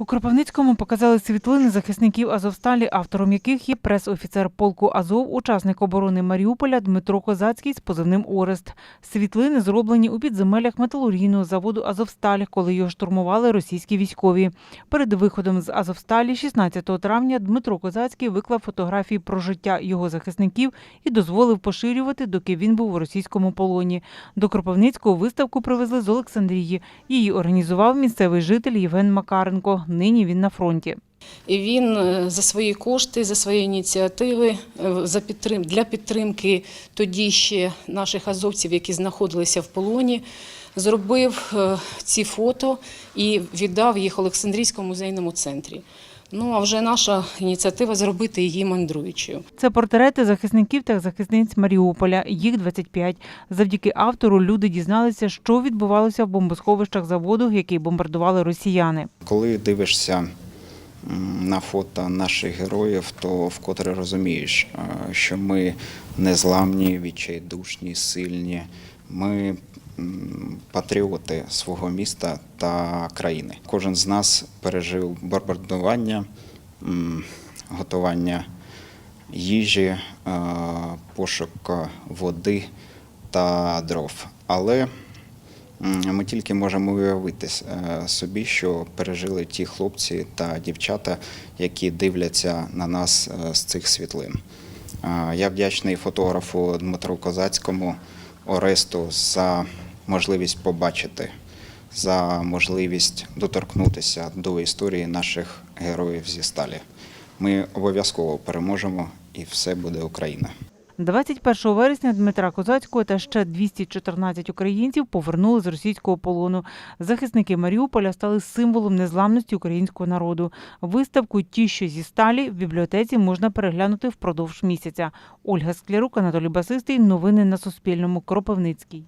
У Кропивницькому показали світлини захисників Азовсталі, автором яких є прес-офіцер полку Азов, учасник оборони Маріуполя Дмитро Козацький з позивним Орест. Світлини зроблені у підземеллях металургійного заводу Азовсталь, коли його штурмували російські військові. Перед виходом з Азовсталі 16 травня Дмитро Козацький виклав фотографії про життя його захисників і дозволив поширювати, доки він був у російському полоні. До Кропивницького виставку привезли з Олександрії. Її організував місцевий житель Євген Макаренко. Нині він на фронті. І він е, за свої кошти, за свої ініціативи, е, за підтрим... для підтримки тоді ще наших азовців, які знаходилися в полоні, зробив е, ці фото і віддав їх Олександрійському музейному центрі. Ну а вже наша ініціатива зробити її мандруючою. Це портрети захисників та захисниць Маріуполя. Їх 25. Завдяки автору люди дізналися, що відбувалося в бомбосховищах заводу, який бомбардували росіяни. Коли дивишся на фото наших героїв, то вкотре розумієш, е, що ми незламні, відчайдушні, сильні. Ми патріоти свого міста та країни. Кожен з нас пережив бомбардування, готування їжі, е, пошук води та дров. Але Ми тільки можемо уявити е, собі, що пережили ті хлопці та дівчата, які дивляться на нас е, з цих світлин. Я вдячний фотографу Дмитру Козацькому Оресту за можливість побачити, за можливість доторкнутися до історії наших героїв зі сталі. Ми обов'язково переможемо, і все буде Україна. 21 вересня Дмитра Козацького та ще 214 українців повернули з російського полону. Захисники Маріуполя стали символом незламності українського народу. Виставку Ті, що зі сталі в бібліотеці можна переглянути впродовж місяця. Ольга Склярук, Анатолій Басистий. Новини на Суспільному. Кропивницький.